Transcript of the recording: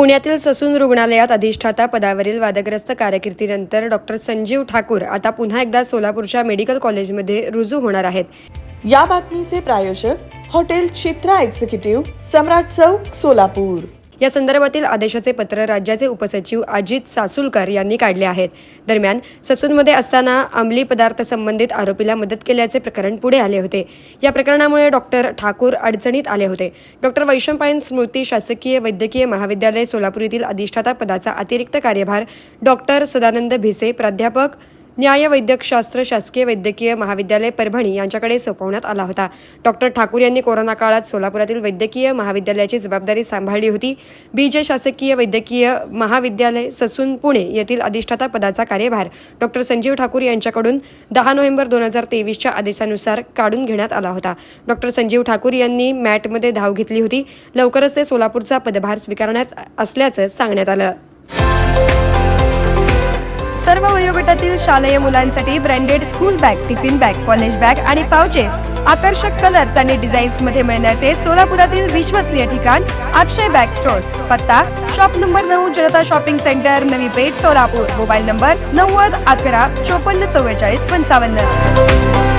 पुण्यातील ससून रुग्णालयात अधिष्ठाता पदावरील वादग्रस्त कारकिर्दीनंतर डॉक्टर संजीव ठाकूर आता पुन्हा एकदा सोलापूरच्या मेडिकल कॉलेजमध्ये रुजू होणार आहेत. या बातमीचे प्रायोजक हॉटेल चित्रा एक्झिक्युटिव्ह सम्राट चौक सोलापूर. या संदर्भातील आदेशाचे पत्र राज्याचे उपसचिव अजित सासुलकर यांनी काढले आहेत. दरम्यान ससूनमध्ये असताना अंमली पदार्थ संबंधित आरोपीला मदत केल्याचे प्रकरण पुढे आले होते. या प्रकरणामुळे डॉक्टर ठाकूर अडचणीत आले होते. डॉक्टर वैशंपायन स्मृती शासकीय वैद्यकीय महाविद्यालय सोलापूर येथील अधिष्ठाता पदाचा अतिरिक्त कार्यभार डॉक्टर सदानंद भिसे प्राध्यापक न्याय वैद्यकशास्त्र शासकीय वैद्यकीय महाविद्यालय परभणी यांच्याकडे सोपवण्यात आला होता. डॉक्टर ठाकूर यांनी कोरोना काळात सोलापुरातील वैद्यकीय महाविद्यालयाची जबाबदारी सांभाळली होती. बीजे शासकीय वैद्यकीय महाविद्यालय ससून पुणे येथील अधिष्ठाता पदाचा कार्यभार डॉक्टर संजीव ठाकूर यांच्याकडून दहा नोव्हेंबर दोन हजार तेवीसच्या आदेशानुसार काढून घेण्यात आला होता. डॉक्टर संजीव ठाकूर यांनी मॅटमध्ये धाव घेतली होती. लवकरच ते सोलापूरचा पदभार स्वीकारण्यात असल्याचं सांगण्यात आलं. सर्व वयोगटातील शालेय मुलांसाठी branded school bag tiffin bag college bag आणि पाउचेस. आकर्षक कलर्स आणि डिझाईन्समध्ये मिळण्याचे सोलापुरातील विश्वसनीय ठिकाण अक्षय बॅग स्टोर्स पत्ता शॉप नंबर नऊ Janata shopping centre Navi Peth Solapur. Mobile number नव्वद अकरा चोपन्न चव्वेचाळीस पंचावन्न.